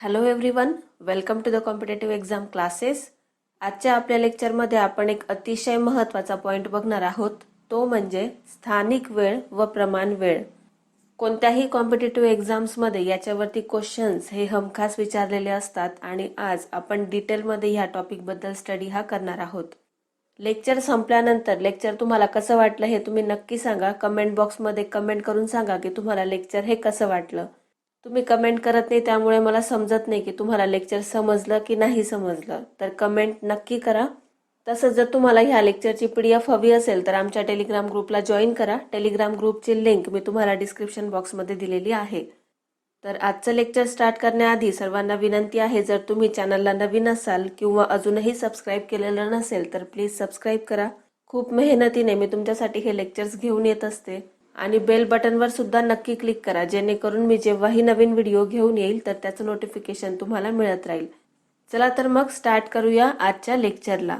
Hello everyone welcome to the competitive exam classes आजच्या आपल्या लेक्चरमध्ये आपण एक अतिशय महत्त्वाचा पॉईंट बघणार आहोत. तो म्हणजे स्थानिक वेळ व प्रमाण वेळ. कोणत्याही कॉम्पिटेटिव्ह एक्झाम्समध्ये याच्यावरती क्वेश्चन्स हे हमखास विचारलेले असतात आणि आज आपण डिटेलमध्ये ह्या टॉपिकबद्दल स्टडी हा करणार आहोत. लेक्चर संपल्यानंतर लेक्चर तुम्हाला कसं वाटलं हे तुम्ही नक्की सांगा. कमेंट बॉक्समध्ये कमेंट करून सांगा की तुम्हाला लेक्चर हे कसं वाटलं. तुम्ही कमेंट करत नाही त्यामुळे मला समजत नाही की तुम्हाला लेक्चर समजलं की नाही समजलं. तर कमेंट नक्की करा. तसंच जर तुम्हाला ह्या लेक्चरची पी डी एफ हवी असेल तर आमच्या टेलिग्राम ग्रुपला जॉईन करा. टेलिग्राम ग्रुपची लिंक मी तुम्हाला डिस्क्रिप्शन बॉक्समध्ये दिलेली आहे. तर आजचं लेक्चर स्टार्ट करण्याआधी सर्वांना विनंती आहे जर तुम्ही चॅनलला नवीन असाल किंवा अजूनही सबस्क्राईब केलेलं नसेल तर प्लीज सबस्क्राईब करा. खूप मेहनतीने मी तुमच्यासाठी हे लेक्चर्स घेऊन येत असते. आणि बेल बटनवर सुद्धा नक्की क्लिक करा. जेणेकरून मी जेव्हाही नवीन व्हिडिओ घेऊन येईल तर त्याचं नोटिफिकेशन तुम्हाला मिळत राहील. चला तर मग स्टार्ट करूया आजच्या लेक्चरला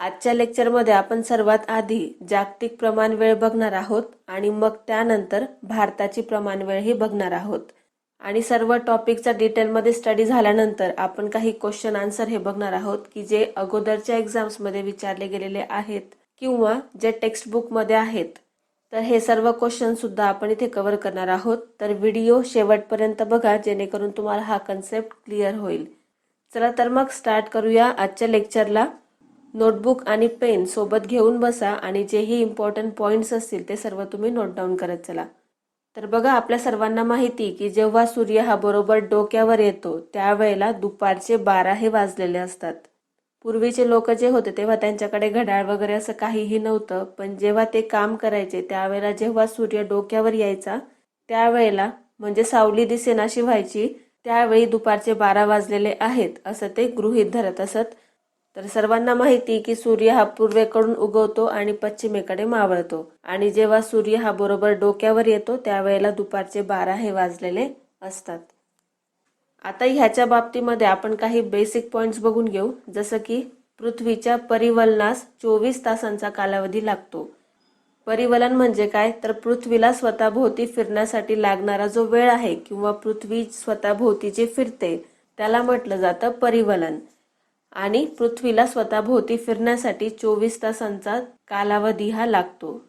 आजच्या लेक्चरमध्ये आपण सर्वात आधी जागतिक प्रमाण वेळ बघणार आहोत आणि मग त्यानंतर भारताची प्रमाण वेळ ही बघणार आहोत. आणि सर्व टॉपिकचा डिटेलमध्ये स्टडी झाल्यानंतर आपण काही क्वेश्चन आन्सर हे बघणार आहोत की जे अगोदरच्या एक्झाम्समध्ये विचारले गेलेले आहेत किंवा जे टेक्स्टबुकमध्ये आहेत. तर हे सर्व क्वेश्चन सुद्धा आपण इथे कव्हर करणार आहोत. तर व्हिडिओ शेवटपर्यंत बघा जेणेकरून तुम्हाला हा कन्सेप्ट क्लिअर होईल. चला तर मग स्टार्ट करूया आजच्या लेक्चरला नोटबुक आणि पेन सोबत घेऊन बसा आणि जेही इम्पॉर्टंट पॉईंट्स असतील ते सर्व तुम्ही नोट डाऊन करत चला. तर बघा आपल्या सर्वांना माहिती की जेव्हा सूर्य हा बरोबर डोक्यावर येतो त्यावेळेला दुपारचे बारा हे वाजलेले असतात. पूर्वीचे लोक जे होते तेव्हा त्यांच्याकडे घड्याळ वगैरे असं काहीही नव्हतं. पण जेव्हा ते काम करायचे त्यावेळेला जेव्हा सूर्य डोक्यावर यायचा त्यावेळेला म्हणजे सावली दिसेनाशी व्हायची त्यावेळी दुपारचे बारा वाजलेले आहेत असं ते गृहीत धरत असत. तर सर्वांना माहिती की सूर्य हा पूर्वेकडून उगवतो आणि पश्चिमेकडे मावळतो. आणि जेव्हा सूर्य हा बरोबर डोक्यावर येतो त्यावेळेला दुपारचे बारा हे वाजलेले असतात. आता ह्याच्या बाबतीमध्ये आपण काही बेसिक पॉईंट्स बघून घेऊ. जसं की पृथ्वीच्या परिवलनास चोवीस तासांचा कालावधी लागतो. परिवलन म्हणजे काय? तर पृथ्वीला स्वतःभोवती फिरण्यासाठी लागणारा जो वेळ आहे किंवा पृथ्वी स्वतःभोवती जे फिरते त्याला म्हटलं जातं परिवलन. आणि पृथ्वीला स्वतःभोवती फिरण्यासाठी चोवीस तासांचा कालावधी हा लागतो.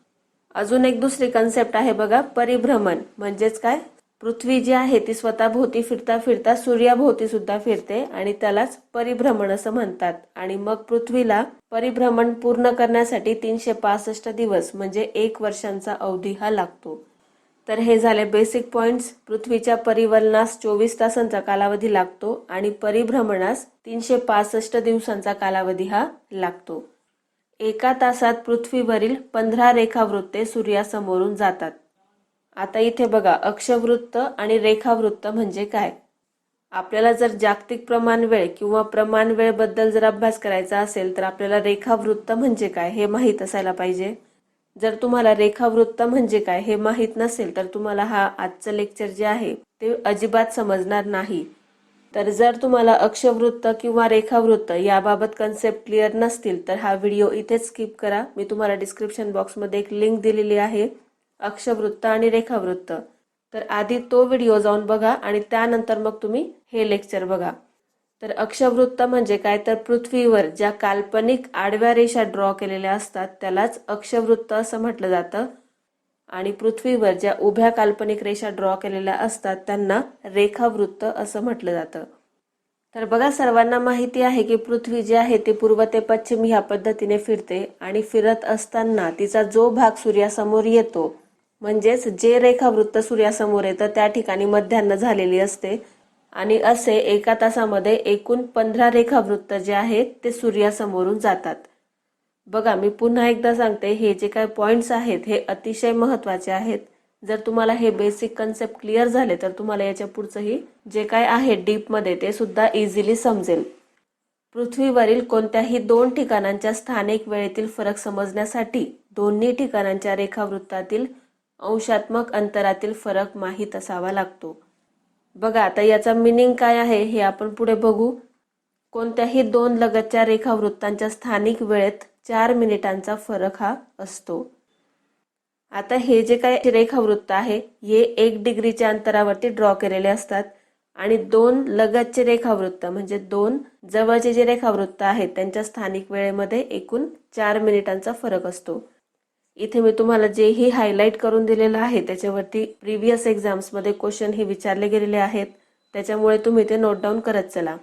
अजून एक दुसरी कन्सेप्ट आहे बघा परिभ्रमण. म्हणजेच काय? पृथ्वी जी आहे ती स्वतःभोवती फिरता फिरता सूर्याभोवती सुद्धा फिरते आणि त्यालाच परिभ्रमण असं म्हणतात. आणि मग पृथ्वीला परिभ्रमण पूर्ण करण्यासाठी तीनशे पासष्ट दिवस म्हणजे एक वर्षांचा अवधी हा लागतो. तर हे झाले बेसिक पॉइंट्स पृथ्वीच्या परिवलनास चोवीस तासांचा कालावधी लागतो आणि परिभ्रमणास तीनशे पासष्ट दिवसांचा कालावधी हा लागतो. एका तासात पृथ्वीवरील पंधरा रेखावृत्ते सूर्यासमोरून जातात. आता इथे बघा अक्षवृत्त आणि रेखावृत्त म्हणजे काय? आपल्याला जर जागतिक प्रमाण वेळ किंवा प्रमाण वेळबद्दल जर अभ्यास करायचा असेल तर आपल्याला रेखावृत्त म्हणजे काय हे माहीत असायला पाहिजे. जर तुम्हाला रेखावृत्त म्हणजे काय हे माहीत नसेल तर तुम्हाला हा आजचं लेक्चर जे आहे ते अजिबात समजणार नाही. तर जर तुम्हाला अक्षवृत्त किंवा रेखावृत्त याबाबत कन्सेप्ट क्लिअर नसतील तर हा व्हिडिओ इथेच स्किप करा. मी तुम्हाला डिस्क्रिप्शन बॉक्समध्ये एक लिंक दिलेली आहे. अक्षवृत्त आणि रेखावृत्त. तर आधी तो व्हिडिओ जाऊन बघा आणि त्यानंतर मग तुम्ही हे लेक्चर बघा. तर अक्षवृत्त म्हणजे काय? तर पृथ्वीवर ज्या काल्पनिक आडव्या रेषा ड्रॉ केलेल्या असतात त्यालाच अक्षवृत्त असं म्हटलं जातं. आणि पृथ्वीवर ज्या उभ्या काल्पनिक रेषा ड्रॉ केलेल्या असतात त्यांना रेखावृत्त असं म्हटलं जातं. तर बघा सर्वांना माहिती आहे की पृथ्वी जी आहे ती पूर्व ते पश्चिम ह्या पद्धतीने फिरते आणि फिरत असताना तिचा जो भाग सूर्यासमोर येतो म्हणजेच जे रेखावृत्त सूर्यासमोर येतं त्या ठिकाणी मध्यान्न झालेली असते. आणि असे एका तासामध्ये एकूण पंधरा रेखावृत्त जे आहेत ते सूर्यासमोरून जातात. बघा मी पुन्हा एकदा सांगते हे जे काय पॉईंट्स आहेत हे अतिशय महत्त्वाचे आहेत. जर तुम्हाला हे बेसिक कन्सेप्ट क्लिअर झाले तर तुम्हाला याच्या पुढचंही जे काय आहे डीपमध्ये ते सुद्धा इझिली समजेल. पृथ्वीवरील कोणत्याही दोन ठिकाणांच्या स्थानिक वेळेतील फरक समजण्यासाठी दोन्ही ठिकाणांच्या रेखावृत्तातील अंशात्मक अंतरातील फरक माहीत असावा लागतो. बघा आता याचा मिनिंग काय आहे हे आपण पुढे बघू. कोणत्याही दोन लगतच्या रेखावृत्तांच्या स्थानिक वेळेत चार मिनिटांचा फरक हा असतो. आता हे जे काय रेखावृत्त आहे हे एक डिग्रीच्या अंतरावरती ड्रॉ केलेले असतात आणि दोन लगतचे रेखावृत्त म्हणजे दोन जवळचे जे रेखावृत्त आहेत त्यांच्या स्थानिक वेळेमध्ये एकूण चार मिनिटांचा फरक असतो. इथे मी तुम्हाला जे ही हायलाईट करून दिलेलं आहे त्याच्यावरती प्रिव्हियस एक्झाम्समध्ये क्वेश्चन हे विचारले गेलेले आहेत. त्याच्यामुळे तुम्ही ते नोट डाऊन करत चला.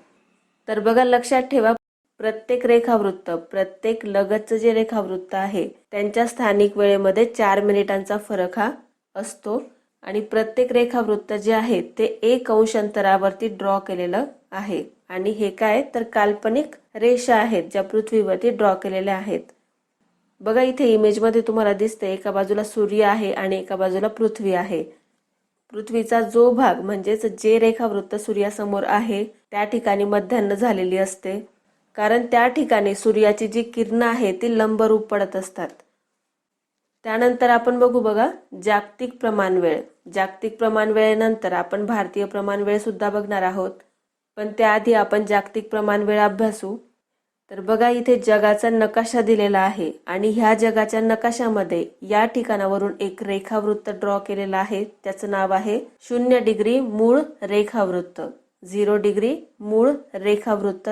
तर बघा लक्षात ठेवा प्रत्येक रेखावृत्त प्रत्येक लगतचं जे रेखावृत्त आहे त्यांच्या स्थानिक वेळेमध्ये चार मिनिटांचा फरक हा असतो. आणि प्रत्येक रेखावृत्त जे आहे ते एक अंश अंतरावरती ड्रॉ केलेलं आहे. आणि हे काय? तर काल्पनिक रेषा आहेत ज्या पृथ्वीवरती ड्रॉ केलेल्या आहेत. बघा इथे इमेजमध्ये तुम्हाला दिसते एका बाजूला सूर्य आहे आणि एका बाजूला पृथ्वी आहे. पृथ्वीचा जो भाग म्हणजेच जे रेखावृत्त सूर्यासमोर आहे त्या ठिकाणी मध्यान्न झालेली असते. कारण त्या ठिकाणी सूर्याची जी किरणं आहे ती लंबरूप पडत असतात. त्यानंतर आपण बघू बघा जागतिक प्रमाण वेळ. जागतिक प्रमाण वेळेनंतर आपण भारतीय प्रमाण वेळ सुद्धा बघणार आहोत. पण त्याआधी आपण जागतिक प्रमाण वेळ अभ्यासू. तर बघा इथे जगाचा नकाशा दिलेला आहे आणि ह्या जगाच्या नकाशामध्ये या ठिकाणावरून एक रेखावृत्त ड्रॉ केलेला आहे. त्याचं नाव आहे शून्य डिग्री मूळ रेखावृत्त. झिरो डिग्री मूळ रेखावृत्त.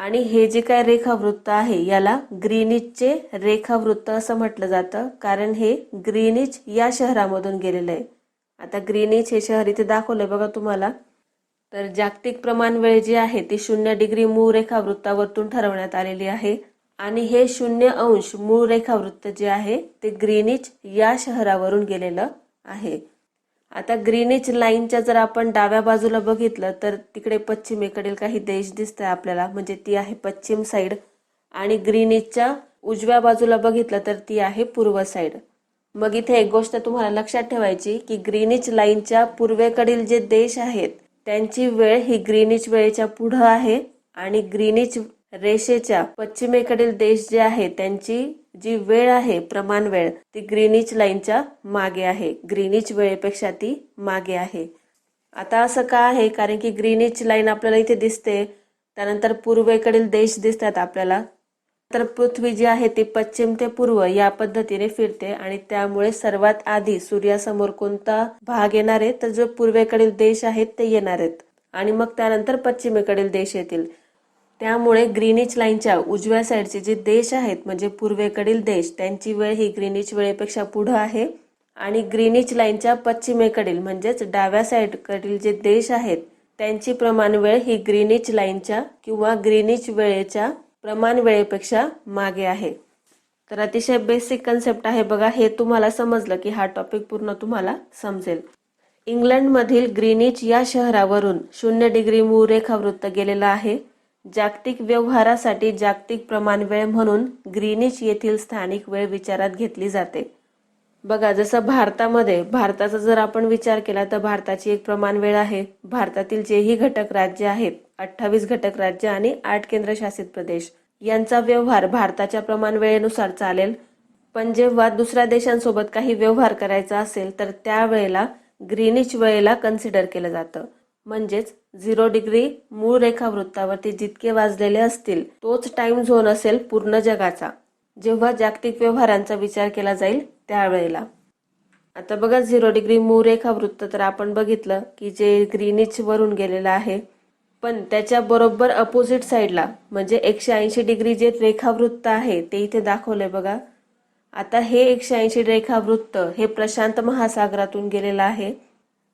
आणि हे जे काय रेखावृत्त आहे याला ग्रीनिचचे रेखावृत्त असं म्हटलं जातं कारण हे ग्रीनिच या शहरामधून गेलेलं आहे. आता ग्रीनिच हे शहर इथे दाखवलंय बघा तुम्हाला. तर जागतिक प्रमाण वेळ जी आहे ती शून्य डिग्री मूळ रेखावृत्तावरतून ठरवण्यात आलेली आहे. आणि हे शून्य अंश मूळ रेखावृत्त जे आहे ते ग्रीनिच या शहरावरून गेलेलं आहे. आता ग्रीनिच लाईनच्या जर आपण डाव्या बाजूला बघितलं तर तिकडे पश्चिमेकडील काही देश दिसत आहे आपल्याला म्हणजे ती आहे पश्चिम साईड. आणि ग्रीनिचच्या उजव्या बाजूला बघितलं तर ती आहे पूर्व साईड. मग इथे एक गोष्ट तुम्हाला लक्षात ठेवायची की ग्रीनिच लाईनच्या पूर्वेकडील जे देश आहेत त्यांची वेळ ही ग्रीनिच वेळेच्या पुढं आहे आणि ग्रीनिच रेषेच्या पश्चिमेकडील देश जे आहे त्यांची जी वेळ आहे प्रमाण वेळ ती ग्रीनिच लाईनच्या मागे आहे. ग्रीनिच वेळेपेक्षा ती मागे आहे. आता असं का आहे? कारण की ग्रीनिच लाईन आपल्याला इथे दिसते त्यानंतर पूर्वेकडील देश दिसतात आपल्याला. तर पृथ्वी जी आहे ती पश्चिम ते पूर्व या पद्धतीने फिरते आणि त्यामुळे सर्वात आधी सूर्यासमोर कोणता भाग येणार आहे? तर जो पूर्वेकडील देश आहेत ते येणार आहेत. आणि मग त्यानंतर पश्चिमेकडील देश येतील. त्यामुळे ग्रीनिच लाईनच्या उजव्या साईडचे जे देश आहेत म्हणजे पूर्वेकडील देश त्यांची वेळ ही ग्रीनिच वेळेपेक्षा पुढं आहे. आणि ग्रीनिच लाईनच्या पश्चिमेकडील म्हणजेच डाव्या साईडकडील जे देश आहेत त्यांची प्रमाण वेळ ही ग्रीनिच लाईनच्या किंवा ग्रीनिच वेळेच्या प्रमाण वेळेपेक्षा मागे आहे. तर अतिशय बेसिक कन्सेप्ट आहे बघा हे तुम्हाला समजलं की हा टॉपिक पूर्ण तुम्हाला समजेल. इंग्लंडमधील ग्रीनिच या शहरावरून शून्य डिग्री मूळ रेखावृत्त गेलेला आहे. जागतिक व्यवहारासाठी जागतिक प्रमाण वेळ म्हणून ग्रीनिच येथील स्थानिक वेळ विचारात घेतली जाते. बघा जसं भारतामध्ये भारताचा जर आपण विचार केला तर भारताची एक प्रमाण वेळ आहे. भारतातील जेही घटक राज्य आहेत अठ्ठावीस घटक राज्य आणि आठ केंद्रशासित प्रदेश. यांचा व्यवहार भारताच्या प्रमाण वेळेनुसार चालेल. पण जेव्हा दुसऱ्या देशांसोबत काही व्यवहार करायचा असेल तर त्यावेळेला ग्रीनिच वेळेला कन्सिडर केलं जातं. म्हणजेच झिरो डिग्री मूळ रेखावृत्तावरती जितके वाजलेले असतील तोच टाइम झोन असेल पूर्ण जगाचा. जेव्हा जागतिक व्यवहारांचा विचार केला जाईल त्यावेळेला. आता बघा झिरो डिग्री मूळ रेखावृत्त तर आपण बघितलं की जे ग्रीनिच वरून गेलेलं आहे पण त्याच्या बरोबर अपोजिट साईडला म्हणजे एकशे ऐंशी डिग्री जे रेखावृत्त आहे ते इथे दाखवलंय बघा. आता हे एकशे ऐंशी रेखावृत्त हे प्रशांत महासागरातून गेलेलं आहे.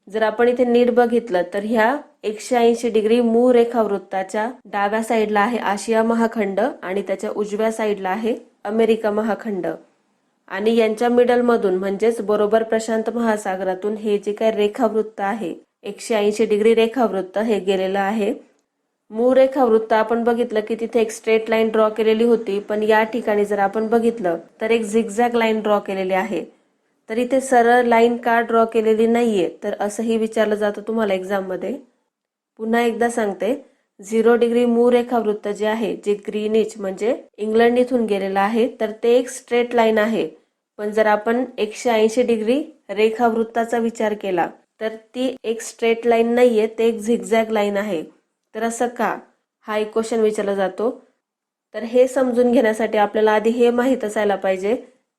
जर आपण इथे नीट बघितलं तर ह्या एकशे ऐंशी डिग्री मूळ रेखावृत्ताच्या डाव्या साईडला आहे आशिया महाखंड आणि त्याच्या उजव्या साईडला आहे अमेरिका महाखंड. आणि यांच्या मिडलमधून म्हणजेच बरोबर प्रशांत महासागरातून हे जे काही रेखावृत्त आहे एकशे ऐंशी डिग्री रेखावृत्त हे गेलेलं आहे. मूळ रेखावृत्त आपण बघितलं की तिथे एक स्ट्रेट लाईन ड्रॉ केलेली होती पण या ठिकाणी जर आपण बघितलं तर एक झिगझॅग लाईन ड्रॉ केलेली आहे. तर इथे सरळ लाईन का ड्रॉ केलेली नाहीये तर असंही विचारलं जातं तुम्हाला एक्झाममध्ये पुन्हा एकदा सांगते झिरो डिग्री मूळ रेखावृत्त जे आहे जे ग्रीनिच म्हणजे इंग्लंड इथून गेलेलं आहे तर ते एक स्ट्रेट लाईन आहे. पण जर आपण एकशे ऐंशी डिग्री रेखावृत्ताचा विचार केला तर ती एक स्ट्रेट लाईन नाही आहे ते एक झिगझॅग लाईन आहे. तर असं का? हा एक क्वेश्चन विचारला जातो. तर हे समजून घेण्यासाठी आपल्याला आधी हे माहीत असायला पाहिजे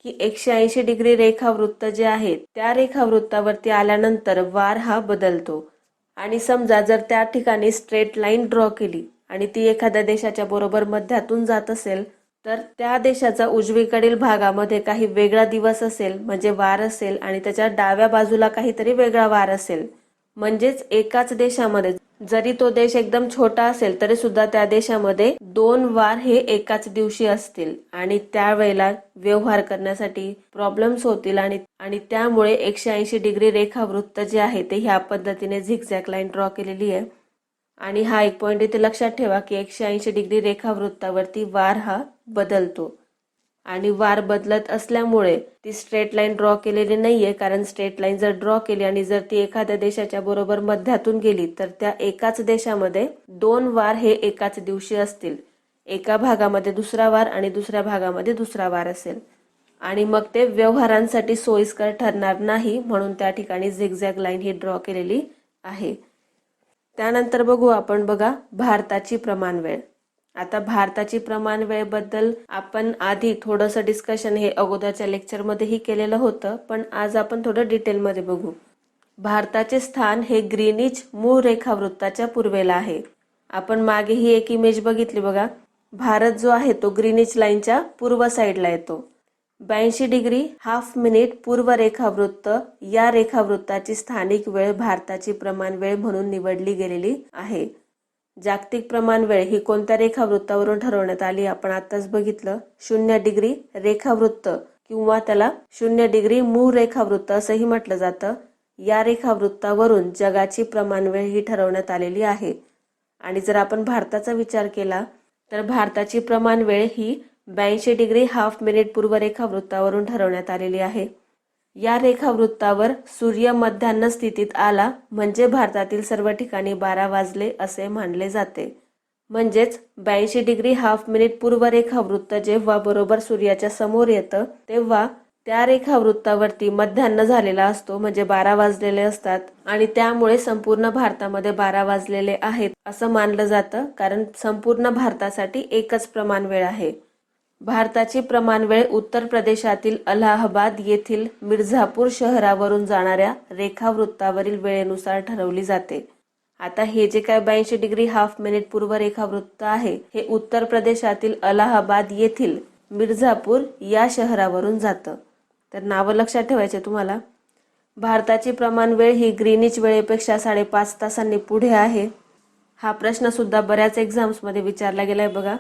की एकशे ऐंशी डिग्री रेखावृत्त जे आहे त्या रेखावृत्तावरती आल्यानंतर वार हा बदलतो. आणि समजा जर त्या ठिकाणी स्ट्रेट लाईन ड्रॉ केली आणि ती एखाद्या देशाच्या बरोबर मध्यातून जात असेल तर त्या देशाचा उजवीकडील भागामध्ये काही वेगळा दिवस असेल म्हणजे वार असेल आणि त्याच्या डाव्या बाजूला काहीतरी वेगळा वार असेल. म्हणजेच एकाच देशामध्ये जरी तो देश एकदम छोटा असेल तरी सुद्धा त्या देशामध्ये दोन वार हे एकाच दिवशी असतील. आणि त्यावेळेला व्यवहार करण्यासाठी प्रॉब्लेम्स होतील आणि आणि त्यामुळे एकशे ऐंशी डिग्री रेखावृत्त जे आहे ते ह्या पद्धतीने झिकझॅक लाईन ड्रॉ केलेली आहे. आणि हा एक पॉईंट इथे लक्षात ठेवा की एकशे ऐंशी डिग्री रेखावृत्तावरती वार हा बदलतो. आणि वार बदलत असल्यामुळे ती स्ट्रेट लाईन ड्रॉ केलेली नाहीये कारण स्ट्रेट लाईन जर ड्रॉ केली आणि जर ती एखाद्या देशाच्या बरोबर मध्यातून गेली तर त्या एकाच देशामध्ये दोन वार हे एकाच दिवशी असतील. एका भागामध्ये दुसरा वार आणि दुसऱ्या भागामध्ये दुसरा वार असेल. आणि मग ते व्यवहारांसाठी सोयीस्कर ठरणार नाही म्हणून त्या ठिकाणी झिगझॅग लाईन ही ड्रॉ केलेली आहे. त्यानंतर बघू आपण बघा भारताची प्रमाण वेळ. आता भारताची प्रमाण वेळेबद्दल आपण आधी थोडंसं डिस्कशन हे अगोदरच्या लेक्चरमध्येही केलेलं होतं पण आज आपण थोडं डिटेलमध्ये बघू. भारताचे स्थान हे ग्रीनिच मूळ रेखावृत्ताच्या पूर्वेला आहे. आपण मागे ही एक इमेज बघितली बघा. भारत जो आहे तो ग्रीनिच लाईनच्या पूर्व साईडला येतो. ब्याऐंशी डिग्री हाफ मिनिट पूर्व रेखावृत्त. या रेखावृत्ताची स्थानिक वेळ भारताची प्रमाण वेळ म्हणून निवडली गेलेली आहे. जागतिक प्रमाण वेळ ही कोणत्या रेखावृत्तावरून ठरवण्यात आली आपण आताच बघितलं. शून्य डिग्री रेखावृत्त किंवा त्याला शून्य डिग्री मूळ रेखावृत्त असंही म्हटलं जातं. या रेखावृत्तावरून जगाची प्रमाण वेळ ही ठरवण्यात आलेली आहे. आणि जर आपण भारताचा विचार केला तर भारताची प्रमाण वेळ ही ब्याऐंशी डिग्री हाफ मिनिट पूर्व रेखावृत्तावरून ठरवण्यात आलेली आहे. या रेखावृत्तावर सूर्य मध्यान्ह स्थितीत आला म्हणजे भारतातील सर्व ठिकाणी बारा वाजले असे मानले जाते. म्हणजेच ब्याऐंशी डिग्री हाफ मिनिट पूर्व रेखावृत्त जेव्हा बरोबर सूर्याच्या समोर येतं तेव्हा त्या रेखावृत्तावरती मध्यान्न झालेला असतो म्हणजे बारा वाजलेले असतात आणि त्यामुळे संपूर्ण भारतामध्ये बारा वाजलेले आहेत असं मानलं जातं कारण संपूर्ण भारतासाठी एकच प्रमाण वेळ आहे. भारताची प्रमाण वेळ उत्तर प्रदेशातील अलाहाबाद येथील मिर्झापूर शहरावरून जाणाऱ्या रेखावृत्तावरील वेळेनुसार ठरवली जाते. आता हे जे काय ब्याऐंशी डिग्री हाफ मिनिट पूर्व रेखावृत्त आहे हे उत्तर प्रदेशातील अलाहाबाद येथील मिर्झापूर या शहरावरून जातं. तर नावं लक्षात ठेवायचे तुम्हाला. भारताची प्रमाण वेळ ही ग्रीनिच वेळेपेक्षा साडेपाच तासांनी पुढे आहे. हा प्रश्न सुद्धा बऱ्याच एक्झाम्समध्ये विचारला गेलाय बघा.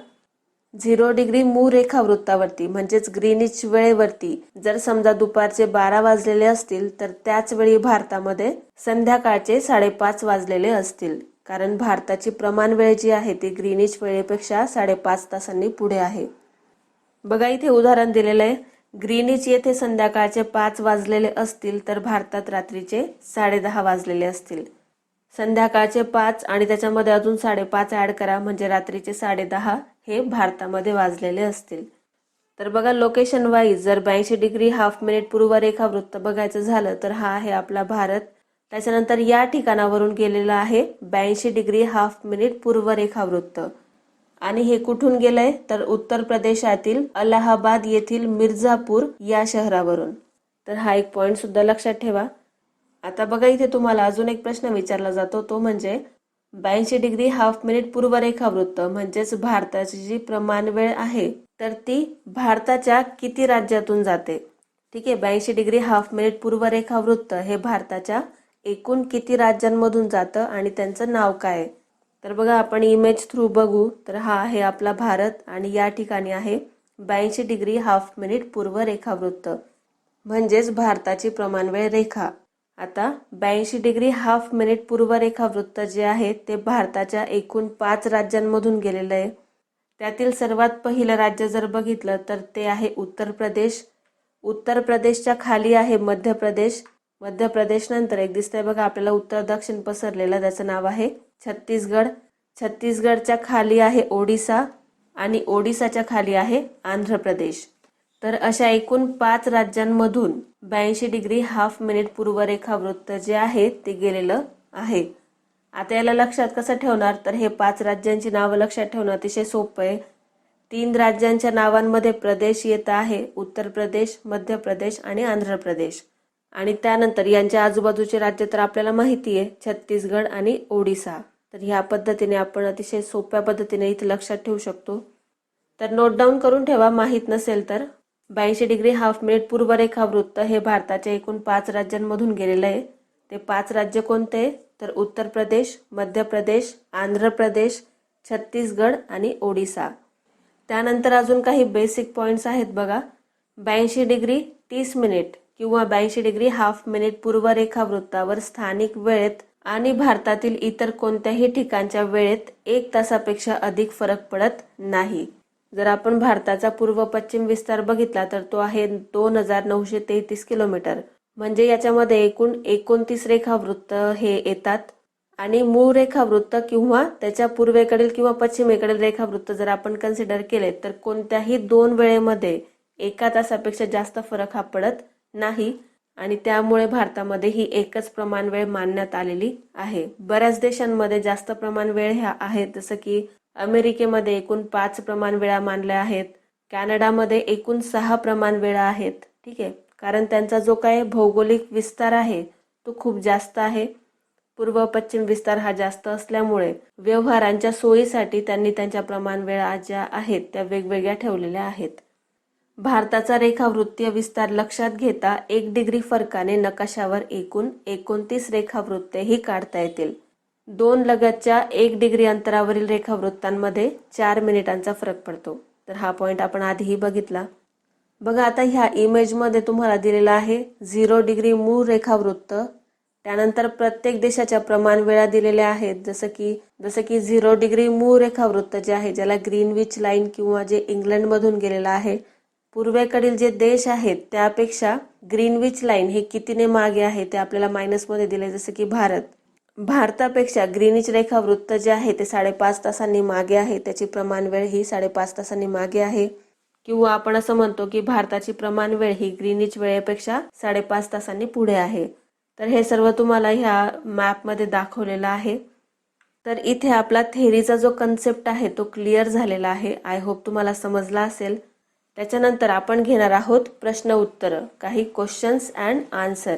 झिरो डिग्री मूळ रेखावृत्तावरती म्हणजेच ग्रीनिच वेळेवरती. जर समजा दुपारचे बारा वाजलेले असतील तर त्याच वेळी भारतामध्ये संध्याकाळचे साडेपाच वाजलेले असतील. कारण भारताची प्रमाण वेळ जी आहे ती ग्रीनिच वेळेपेक्षा साडेपाच तासांनी पुढे आहे. बघा इथे उदाहरण दिलेलं आहे. ग्रीनिच येथे संध्याकाळचे पाच वाजलेले असतील तर भारतात रात्रीचे साडेदहा वाजलेले असतील. संध्याकाळचे पाच आणि त्याच्यामध्ये अजून साडेपाच ॲड करा म्हणजे रात्रीचे साडेदहा हे भारतामध्ये वाजलेले असतील. तर बघा लोकेशन वाईज जर ब्याऐंशी डिग्री हाफ मिनिट पूर्व रेखावृत्त बघायचं झालं तर हा आहे आपला भारत. त्याच्यानंतर या ठिकाणावरून गेलेला आहे ब्याऐंशी डिग्री हाफ मिनिट पूर्व रेखावृत्त आणि हे कुठून गेलंय? तर उत्तर प्रदेशातील अलाहाबाद येथील मिर्झापूर या शहरावरून. तर हा एक पॉइंट सुद्धा लक्षात ठेवा. आता बघा इथे तुम्हाला अजून एक प्रश्न विचारला जातो. तो म्हणजे ब्याऐंशी डिग्री हाफ मिनिट पूर्वरेखा वृत्त म्हणजेच भारताची जी प्रमाण वेळ आहे तर ती भारताच्या किती राज्यातून जाते? ठीक आहे ब्याऐंशी डिग्री हाफ मिनिट पूर्वरेखा वृत्त हे भारताच्या एकूण किती राज्यांमधून जातं आणि त्यांचं नाव काय आहे? तर बघा आपण इमेज थ्रू बघू. तर हा आहे आपला भारत आणि या ठिकाणी आहे ब्याऐंशी डिग्री हाफ मिनिट पूर्वरेखा वृत्त म्हणजेच भारताची प्रमाणवेळ रेखा. आता ब्याऐंशी डिग्री हाफ मिनिट पूर्वरेखा वृत्त जे आहे ते भारताच्या एकूण पाच राज्यांमधून गेलेलं आहे. त्यातील सर्वात पहिलं राज्य जर बघितलं तर ते आहे उत्तर प्रदेश. उत्तर प्रदेशच्या खाली आहे मध्य प्रदेश. मध्य प्रदेश नंतर एक दिसतंय बघा आपल्याला उत्तर दक्षिण पसरलेलं त्याचं नाव आहे छत्तीसगड. छत्तीसगडच्या खाली आहे ओडिसा आणि ओडिसाच्या खाली आहे आंध्र प्रदेश. तर अशा एकूण पाच राज्यांमधून ब्याऐंशी डिग्री हाफ मिनिट पूर्वरेखा वृत्त जे आहे ते गेलेलं आहे. आता याला लक्षात कसं ठेवणार? तर हे पाच राज्यांची नावं लक्षात ठेवणं अतिशय सोपं आहे. तीन राज्यांच्या नावांमध्ये प्रदेश येत आहे. उत्तर प्रदेश मध्य प्रदेश आणि आंध्र प्रदेश. आणि त्यानंतर यांच्या आजूबाजूचे राज्य तर आपल्याला माहिती आहे छत्तीसगड आणि ओडिसा. तर ह्या पद्धतीने आपण अतिशय सोप्या पद्धतीने इथे लक्षात ठेवू शकतो. तर नोट डाऊन करून ठेवा माहीत नसेल तर. ब्याऐंशी डिग्री हाफ मिनिट पूर्वरेखा वृत्त हे भारताच्या एकूण पाच राज्यांमधून गेलेलं आहे. ते पाच राज्य कोणते? तर उत्तर प्रदेश मध्य प्रदेश आंध्र प्रदेश छत्तीसगड आणि ओडिसा. त्यानंतर अजून काही बेसिक पॉईंट्स आहेत बघा. ब्याऐंशी डिग्री तीस मिनिट किंवा ब्याऐंशी डिग्री हाफ मिनिट पूर्वरेखा वृत्तावर स्थानिक वेळेत आणि भारतातील इतर कोणत्याही ठिकाणच्या वेळेत एक तासापेक्षा अधिक फरक पडत नाही. जर आपण भारताचा पूर्व पश्चिम विस्तार बघितला तर तो आहे दोन हजार नऊशे तेहतीस किलोमीटर. म्हणजे याच्यामध्ये एकूण एकोणतीस रेखावृत्त हे येतात. आणि मूळ रेखावृत्त किंवा त्याच्या पूर्वेकडील किंवा पश्चिमेकडील रेखावृत्त जर आपण कन्सिडर केले तर कोणत्याही दोन वेळेमध्ये एका तासापेक्षा जास्त फरक हा पडत नाही. आणि त्यामुळे भारतामध्ये ही एकच प्रमाण वेळ मानण्यात आलेली आहे. बऱ्याच देशांमध्ये जास्त प्रमाण वेळ ह्या आहेत जसं की अमेरिकेमध्ये एकूण पाच प्रमाण वेळा मानल्या आहेत. कॅनडामध्ये एकूण सहा प्रमाण वेळा आहेत. ठीक आहे. कारण त्यांचा जो काय भौगोलिक विस्तार आहे तो खूप जास्त आहे. पूर्व पश्चिम विस्तार हा जास्त असल्यामुळे व्यवहारांच्या सोयीसाठी त्यांनी त्यांच्या प्रमाण वेळा ज्या आहेत त्या वेगवेगळ्या ठेवलेल्या आहेत. भारताचा रेखावृत्तीय विस्तार लक्षात घेता एक डिग्री फरकाने नकाशावर एकूण एकोणतीस रेखावृत्तेही काढता येतील. दोन लगतच्या एक डिग्री अंतरावरील रेखावृत्तांमध्ये चार मिनिटांचा फरक पडतो. तर हा पॉईंट आपण आधीही बघितला. बघा आता ह्या इमेजमध्ये तुम्हाला दिलेला आहे झिरो डिग्री मूळ रेखावृत्त. त्यानंतर प्रत्येक देशाच्या प्रमाण वेळा दिलेल्या आहेत. जसं की जसं की झिरो डिग्री मूळ रेखावृत्त जे आहे ज्याला ग्रीनविच लाईन किंवा जे इंग्लंडमधून गेलेलं आहे. पूर्वेकडील जे देश आहेत त्यापेक्षा ग्रीनविच लाईन हे कितीने मागे आहे ते आपल्याला मायनसमध्ये दिले जसं की भारत. भारतापेक्षा ग्रीनिच रेखावृत्त जे आहे ते साडेपाच तासांनी मागे आहे. त्याची प्रमाण वेळ ही साडेपाच तासांनी मागे आहे. किंवा आपण असं म्हणतो की भारताची प्रमाण वेळ ही ग्रीनिच वेळेपेक्षा साडेपाच तासांनी पुढे आहे. तर हे सर्व तुम्हाला ह्या मॅपमध्ये दाखवलेलं आहे. तर इथे आपला थेरीचा जो कन्सेप्ट आहे तो क्लिअर झालेला आहे. आय होप तुम्हाला समजला असेल. त्याच्यानंतर आपण घेणार आहोत प्रश्न उत्तरं. काही क्वेश्चन्स अँड आन्सर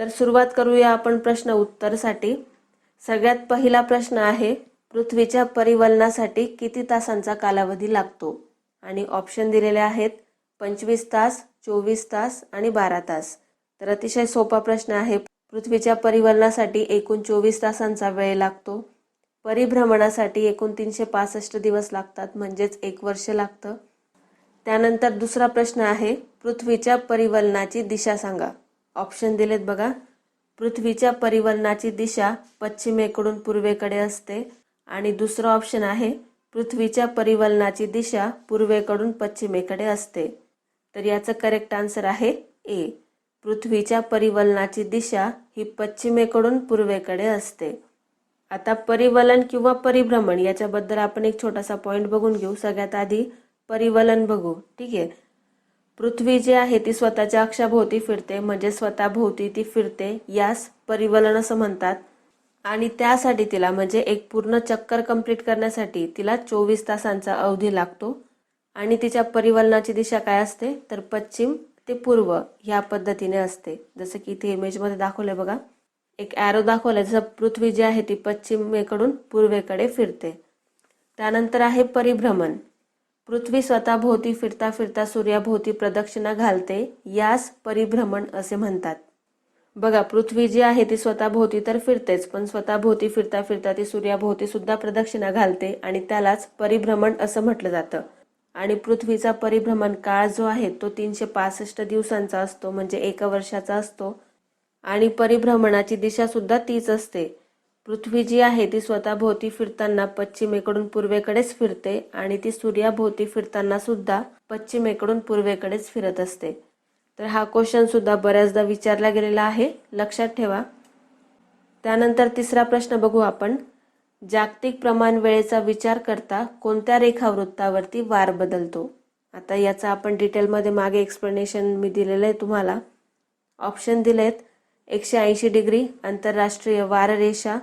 तर सुरुवात करूया आपण प्रश्न उत्तरसाठी. सगळ्यात पहिला प्रश्न आहे पृथ्वीच्या परिवलनासाठी किती तासांचा कालावधी लागतो? आणि ऑप्शन दिलेले आहेत पंचवीस तास चोवीस तास आणि बारा तास. तर अतिशय सोपा प्रश्न आहे पृथ्वीच्या परिवलनासाठी एकूण चोवीस तासांचा वेळ लागतो? परिभ्रमणासाठी एकूण तीनशे पासष्ट दिवस लागतात म्हणजेच एक वर्ष लागतं. त्यानंतर दुसरा प्रश्न आहे पृथ्वीच्या परिवलनाची दिशा सांगा. ऑप्शन दिलेत बघा. पृथ्वीच्या परिवलनाची दिशा पश्चिमेकडून पूर्वेकडे असते आणि दुसरं ऑप्शन आहे पृथ्वीच्या परिवलनाची दिशा पूर्वेकडून पश्चिमेकडे असते. तर याचं करेक्ट आन्सर आहे ए पृथ्वीच्या परिवलनाची दिशा ही पश्चिमेकडून पूर्वेकडे असते. आता परिवलन किंवा परिभ्रमण याच्याबद्दल आपण एक छोटासा पॉईंट बघून घेऊ. सगळ्यात आधी परिवलन बघू. ठीक आहे? पृथ्वी जी आहे ती स्वतःच्या अक्षाभोवती फिरते म्हणजे स्वतःभोवती ती फिरते यास परिवलन असं म्हणतात. आणि त्यासाठी तिला म्हणजे एक पूर्ण चक्कर कंप्लीट करण्यासाठी तिला चोवीस तासांचा अवधी लागतो. आणि तिच्या परिवलनाची दिशा काय असते? तर पश्चिम ते पूर्व ह्या पद्धतीने असते. जसं की इथे इमेजमध्ये दाखवलंय बघा. एक ॲरो दाखवलाय जसं पृथ्वी जी आहे ती पश्चिमेकडून पूर्वेकडे फिरते. त्यानंतर आहे परिभ्रमण. पृथ्वी स्वतःभोवती फिरता फिरता सूर्याभोवती प्रदक्षिणा घालते यास परिभ्रमण असे म्हणतात. बघा पृथ्वी जी आहे ती स्वतःभोवती तर फिरतेच पण स्वतःभोवती फिरता फिरता ती सूर्याभोवती सुद्धा प्रदक्षिणा घालते आणि त्यालाच परिभ्रमण असं म्हटलं जातं. आणि पृथ्वीचा परिभ्रमण काळ जो आहे तो तीनशे पासष्ट दिवसांचा असतो म्हणजे एका वर्षाचा असतो. आणि परिभ्रमणाची दिशा सुद्धा तीच असते. पृथ्वी जी आहे ती स्वतःभोवती फिरताना पश्चिमेकडून पूर्वेकडेच फिरते आणि ती सूर्याभोवती फिरताना सुद्धा पश्चिमेकडून पूर्वेकडेच फिरत असते. तर हा क्वेश्चन सुद्धा बऱ्याचदा विचारला गेलेला आहे. लक्षात ठेवा. त्यानंतर तिसरा प्रश्न बघू आपण. जागतिक प्रमाण वेळेचा विचार करता कोणत्या रेखावृत्तावरती वार बदलतो? आता याचा आपण डिटेलमध्ये मागे एक्सप्लेनेशन मी दिलेलं आहे तुम्हाला. ऑप्शन दिलेत एकशे ऐंशी डिग्री आंतरराष्ट्रीय वाररेषा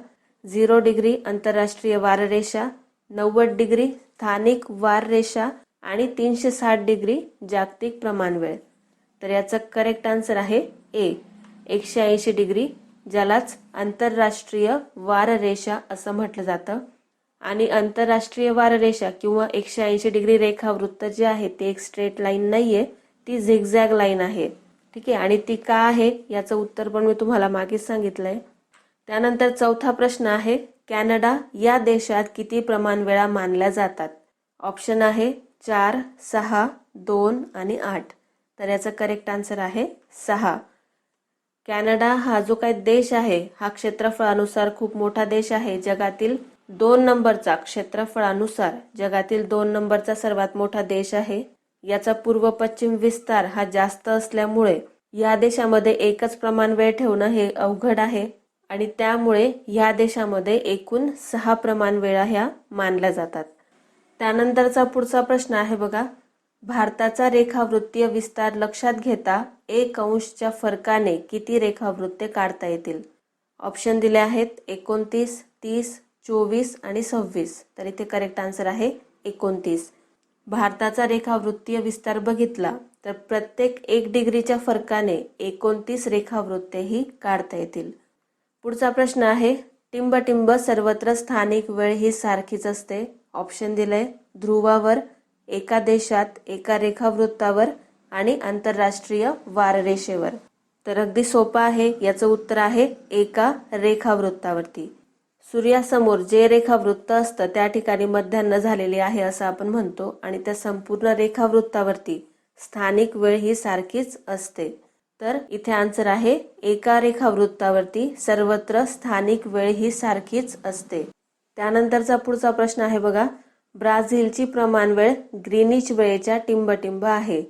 झिरो डिग्री आंतरराष्ट्रीय वाररेषा नव्वद डिग्री स्थानिक वाररेषा आणि तीनशे साठ डिग्री जागतिक प्रमाण वेळ. तर याचं करेक्ट आन्सर आहे ए एकशे ऐंशी डिग्री ज्यालाच आंतरराष्ट्रीय वाररेषा असं म्हटलं जातं. आणि आंतरराष्ट्रीय वाररेषा किंवा एकशे ऐंशी डिग्री रेखावृत्त जे आहे ते एक स्ट्रेट लाईन नाही आहे ती झिगझॅग लाईन आहे. ठीक आहे? आणि ती का आहे? याचं उत्तर पण मी तुम्हाला मागेच सांगितलं आहे त्यानंतर चौथा प्रश्न आहे कॅनडा या देशात किती प्रमाण वेळा मानल्या जातात? ऑप्शन आहे चार सहा दोन आणि आठ. तर याचं करेक्ट आन्सर आहे सहा. कॅनडा हा जो काही देश आहे हा क्षेत्रफळानुसार खूप मोठा देश आहे. जगातील दोन नंबरचा क्षेत्रफळानुसार जगातील दोन नंबरचा सर्वात मोठा देश आहे. याचा पूर्व पश्चिम विस्तार हा जास्त असल्यामुळे या देशामध्ये एकच प्रमाण वेळ ठेवणं हे अवघड आहे. आणि त्यामुळे ह्या देशामध्ये एकूण सहा प्रमाण वेळा ह्या मानल्या जातात. त्यानंतरचा पुढचा प्रश्न आहे बघा. भारताचा रेखावृत्तीय विस्तार लक्षात घेता एक अंशच्या फरकाने किती रेखावृत्ते काढता येतील? ऑप्शन दिले आहेत एकोणतीस तीस चोवीस आणि सव्वीस. तर इथे करेक्ट आन्सर आहे एकोणतीस. भारताचा रेखावृत्तीय विस्तार बघितला तर प्रत्येक एक डिग्रीच्या फरकाने एकोणतीस रेखावृत्तेही काढता येतील. पुढचा प्रश्न आहे टिंबटिंब सर्वत्र स्थानिक वेळ ही सारखीच असते. ऑप्शन दिलंय ध्रुवावर एका देशात एका रेखावृत्तावर आणि आंतरराष्ट्रीय वाररेषेवर. तर अगदी सोपं आहे याचं उत्तर आहे एका रेखावृत्तावरती. सूर्यासमोर जे रेखावृत्त असतं त्या ठिकाणी मध्यान्न झालेली आहे असं आपण म्हणतो आणि त्या संपूर्ण रेखावृत्तावरती स्थानिक वेळ ही सारखीच असते. तर इथे आन्सर आहे एका रेखा वृत्तावरती सर्वत्र स्थानिक वेळ ही सारखीच असते. त्यानंतरचा पुढचा प्रश्न आहे बघा ब्राझीलची प्रमाण वेळ ग्रीनिच वेळेच्या टिंबटिंब आहे.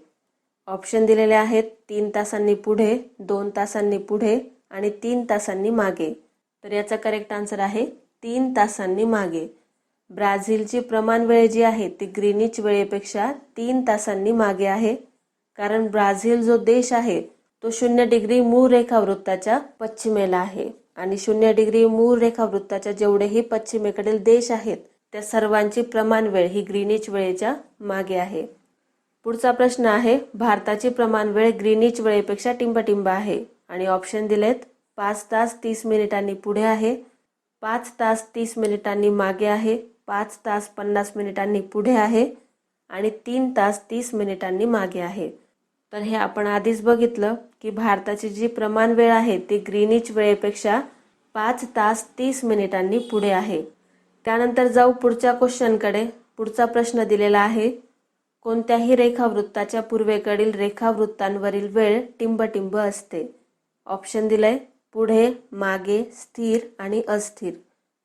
ऑप्शन दिलेले आहेत तीन तासांनी पुढे दोन तासांनी पुढे आणि तीन तासांनी मागे. तर याचा करेक्ट आन्सर आहे तीन तासांनी मागे. ब्राझीलची प्रमाण वेळ जी आहे ती ग्रीनिच वेळेपेक्षा तीन तासांनी मागे आहे. कारण ब्राझील जो देश आहे तो शून्य डिग्री मूळ रेखावृत्ताच्या पश्चिमेला आहे. आणि शून्य डिग्री मूळ रेखावृत्ताच्या जेवढेही पश्चिमेकडील देश आहेत त्या सर्वांची प्रमाण वेळ ही ग्रीनिच वेळेच्या मागे आहे. पुढचा प्रश्न आहे भारताची प्रमाण वेळ ग्रीनिच वेळेपेक्षा टिंबटिंब आहे. आणि ऑप्शन दिलेत पाच तास तीस मिनिटांनी पुढे आहे पाच तास तीस मिनिटांनी मागे आहे पाच तास पन्नास मिनिटांनी पुढे आहे आणि तीन तास तीस मिनिटांनी मागे आहे. तर हे आपण आधीच बघितलं की भारताची जी प्रमाण वेळ आहे ती ग्रीनिच वेळेपेक्षा पाच तास तीस मिनिटांनी पुढे आहे. त्यानंतर जाऊ पुढच्या क्वेश्चनकडे. पुढचा प्रश्न दिलेला आहे कोणत्याही रेखावृत्ताच्या पूर्वेकडील रेखावृत्तांवरील वेळ टिंबटिंब असते. ऑप्शन दिलंय पुढे मागे स्थिर आणि अस्थिर.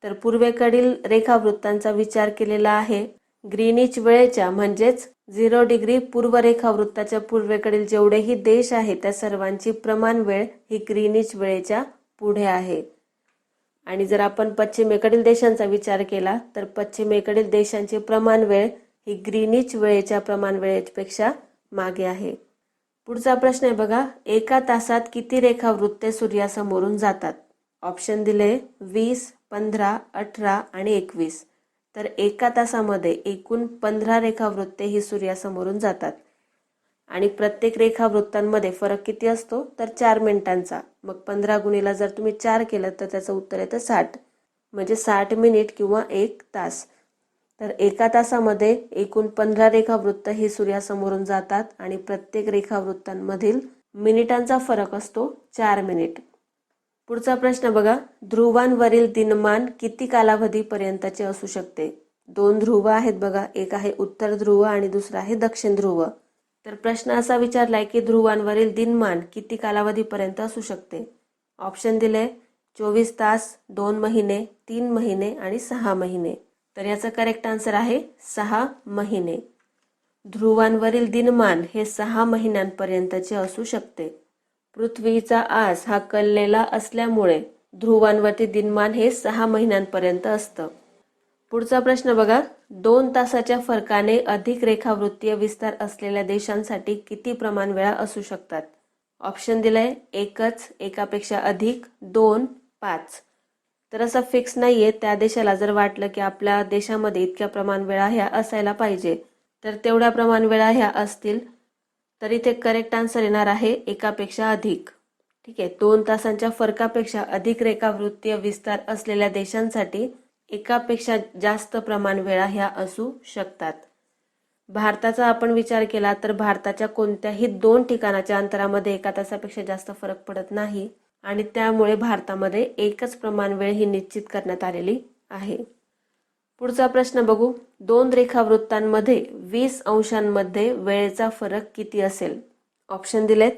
तर पूर्वेकडील रेखावृत्तांचा विचार केलेला आहे ग्रीनिच वेळेच्या म्हणजेच झिरो डिग्री पूर्वरेखा वृत्ताच्या पूर्वेकडील जेवढेही देश आहेत त्या सर्वांची प्रमाण वेळ ही ग्रीनिच वेळेच्या पुढे आहे. आणि जर आपण पश्चिमेकडील देशांचा विचार केला तर पश्चिमेकडील देशांची प्रमाण वेळ ही ग्रीनिच वेळेच्या प्रमाण वेळेपेक्षा मागे आहे. पुढचा प्रश्न आहे बघा एका तासात किती रेखावृत्ते सूर्यासमोरून जातात? ऑप्शन दिले वीस पंधरा अठरा आणि एकवीस. तर एका तासामध्ये एकूण पंधरा रेखावृत्ते ही सूर्यासमोरून जातात. आणि प्रत्येक रेखावृत्तांमध्ये फरक किती असतो? तर चार मिनिटांचा. मग पंधरा गुणीला जर तुम्ही चार केलं तर त्याचं उत्तर येतं साठ. म्हणजे साठ मिनिट किंवा एक तास. तर एका तासामध्ये एकूण पंधरा रेखावृत्त ही सूर्यासमोरून जातात आणि प्रत्येक रेखावृत्तांमधील मिनिटांचा फरक असतो चार मिनिट. पुढचा प्रश्न बघा. ध्रुवांवरील दिनमान किती कालावधीपर्यंतचे असू शकते? दोन ध्रुव आहेत बघा. एक आहे उत्तर ध्रुव आणि दुसरा आहे दक्षिण ध्रुव. तर प्रश्न असा विचारलाय की ध्रुवांवरील दिनमान किती कालावधीपर्यंत असू शकते? ऑप्शन दिले चोवीस तास दोन महिने तीन महिने आणि सहा महिने. तर याचा करेक्ट आन्सर आहे सहा महिने. ध्रुवांवरील दिनमान हे सहा महिन्यांपर्यंतचे असू शकते. पृथ्वीचा आस हा कललेला असल्यामुळे ध्रुवांवरती दिनमान हे सहा महिन्यांपर्यंत असतं. पुढचा प्रश्न बघा. दोन तासाच्या फरकाने अधिक रेखावृत्तीय विस्तार असलेल्या देशांसाठी किती प्रमाण वेळा असू शकतात? ऑप्शन दिलंय एकच एकापेक्षा अधिक दोन पाच. तर असं फिक्स नाहीये त्या देशाला जर वाटलं की आपल्या देशामध्ये इतक्या प्रमाण वेळा ह्या असायला पाहिजे तर तेवढ्या प्रमाण वेळा ह्या असतील. तर इथे करेक्ट आन्सर येणार आहे एकापेक्षा अधिक. ठीक आहे दोन तासांच्या फरकापेक्षा अधिक रेखावृत्तीय विस्तार असलेल्या देशांसाठी एकापेक्षा जास्त प्रमाण वेळा ह्या असू शकतात. भारताचा आपण विचार केला तर भारताच्या कोणत्याही दोन ठिकाणाच्या अंतरामध्ये एका तासापेक्षा जास्त फरक पडत नाही आणि त्यामुळे भारतामध्ये एकच प्रमाण वेळ ही निश्चित करण्यात आलेली आहे. पुढचा प्रश्न बघू. दोन रेखावृत्तांमध्ये वीस अंशांमध्ये वेळेचा फरक किती असेल? ऑप्शन दिलेत.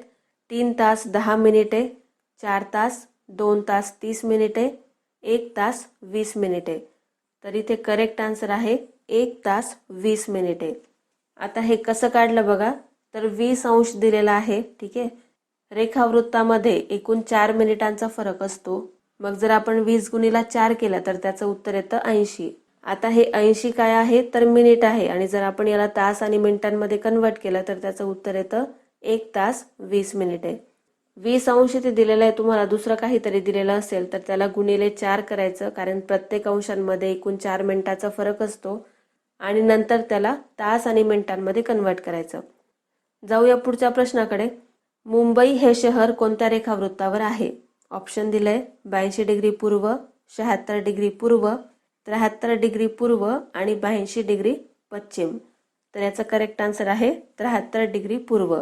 तीन तास दहा मिनिटे चार तास दोन तास तीस मिनिटे एक तास वीस मिनिटे. तर इथे करेक्ट आन्सर आहे एक तास वीस मिनिटे. आता हे कसं काढलं बघा. तर वीस अंश दिलेला आहे ठीक आहे. रेखावृत्तामध्ये एकूण चार मिनिटांचा फरक असतो. मग जर आपण वीस गुणीला चार केला तर त्याचं उत्तर येतं ऐंशी. आता हे ऐंशी काय आहे तर मिनिट आहे. आणि जर आपण याला तास आणि मिनिटांमध्ये कन्वर्ट केलं तर त्याचं उत्तर येतं एक तास वीस मिनिटे. वीस अंश ते दिलेलं आहे तुम्हाला दुसरं काहीतरी दिलेलं असेल तर त्याला गुणिले चार करायचं कारण प्रत्येक अंशांमध्ये एकूण चार मिनिटाचा फरक असतो. आणि नंतर त्याला तास आणि मिनिटांमध्ये कन्वर्ट करायचं. जाऊया पुढच्या प्रश्नाकडे. मुंबई हे शहर कोणत्या रेखावृत्तावर आहे? ऑप्शन दिलंय ब्याऐंशी डिग्री पूर्व शहात्तर डिग्री पूर्व त्र्याहत्तर डिग्री पूर्व आणि ब्याऐंशी डिग्री पश्चिम. तर याचा करेक्ट आन्सर आहे त्र्याहत्तर डिग्री पूर्व.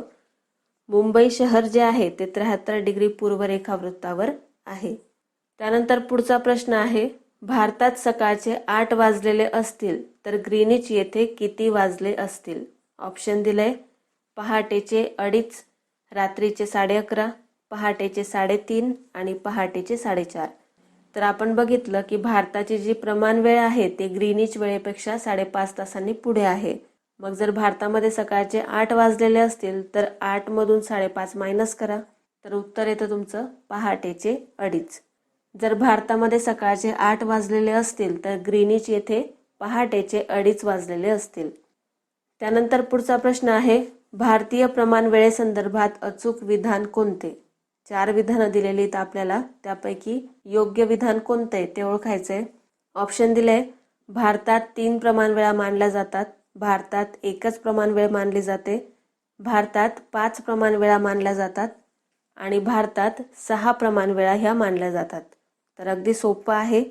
मुंबई शहर जे आहे ते त्र्याहत्तर डिग्री पूर्व रेखावृत्तावर आहे. त्यानंतर पुढचा प्रश्न आहे भारतात सकाळचे आठ वाजलेले असतील तर ग्रीनिच येथे किती वाजले असतील? ऑप्शन दिलंय पहाटेचे अडीच रात्रीचे साडे अकरा पहाटेचे साडेतीन आणि पहाटेचे साडेचार. तर आपण बघितलं की भारताची जी प्रमाण वेळ आहे ते ग्रीनिच वेळेपेक्षा साडेपाच तासांनी पुढे आहे. मग जर भारतामध्ये सकाळचे आठ वाजलेले असतील तर आठमधून साडेपाच मायनस करा. तर उत्तर येतं तुमचं पहाटेचे अडीच. जर भारतामध्ये सकाळचे आठ वाजलेले असतील तर ग्रीनिच येथे पहाटेचे अडीच वाजलेले असतील. त्यानंतर पुढचा प्रश्न आहे भारतीय प्रमाण वेळेसंदर्भात अचूक विधान कोणते? चार विधानं दिलेली आहेत आपल्याला. त्यापैकी योग्य विधान कोणतं आहे ते ओळखायचं आहे ऑप्शन दिले भारतात तीन प्रमाण वेळा मानल्या जातात. भारतात एकच प्रमाण वेळ मानली जाते. भारतात पाच प्रमाण वेळा मानल्या जातात. आणि भारतात सहा प्रमाण वेळा ह्या मानल्या जातात. तर अगदी सोपं आहे.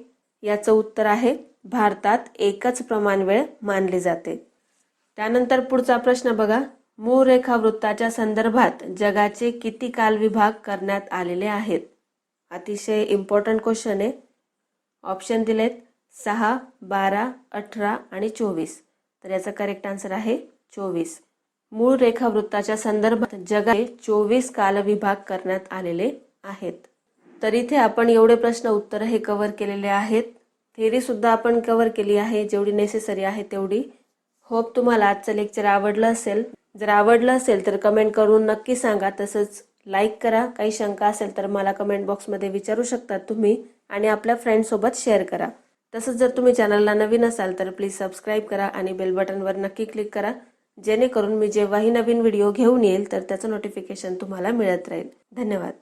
याचं उत्तर आहे भारतात एकच प्रमाण वेळ मानली जाते. त्यानंतर पुढचा प्रश्न बघा. मूळ रेखावृत्ताच्या संदर्भात जगाचे किती कालविभाग करण्यात आलेले आहेत? अतिशय इम्पॉर्टंट क्वेश्चन आहे. ऑप्शन दिलेत सहा बारा अठरा आणि चोवीस. तर याचा करेक्ट आन्सर आहे चोवीस. मूळ रेखावृत्ताच्या संदर्भात जगाचे चोवीस कालविभाग करण्यात आलेले आहेत. तर इथे आपण एवढे प्रश्न उत्तर हे कव्हर केलेले आहेत. थेरी सुद्धा आपण कव्हर केली आहे. जेवढी नेसेसरी आहे तेवढी. होप तुम्हाला आजचं लेक्चर आवडलं असेल. जर आवडलं असेल तर कमेंट करून नक्की सांगा. तसंच लाईक करा. काही शंका असेल तर मला कमेंट बॉक्समध्ये विचारू शकता तुम्ही आणि आपल्या फ्रेंडसोबत शेअर करा. तसंच जर तुम्ही चॅनलला नवीन असाल तर प्लीज सबस्क्राईब करा आणि बेल बटनवर नक्की क्लिक करा. जेणेकरून मी जेव्हाही नवीन व्हिडिओ घेऊन येईल तर त्याचं नोटिफिकेशन तुम्हाला मिळत राहील. धन्यवाद.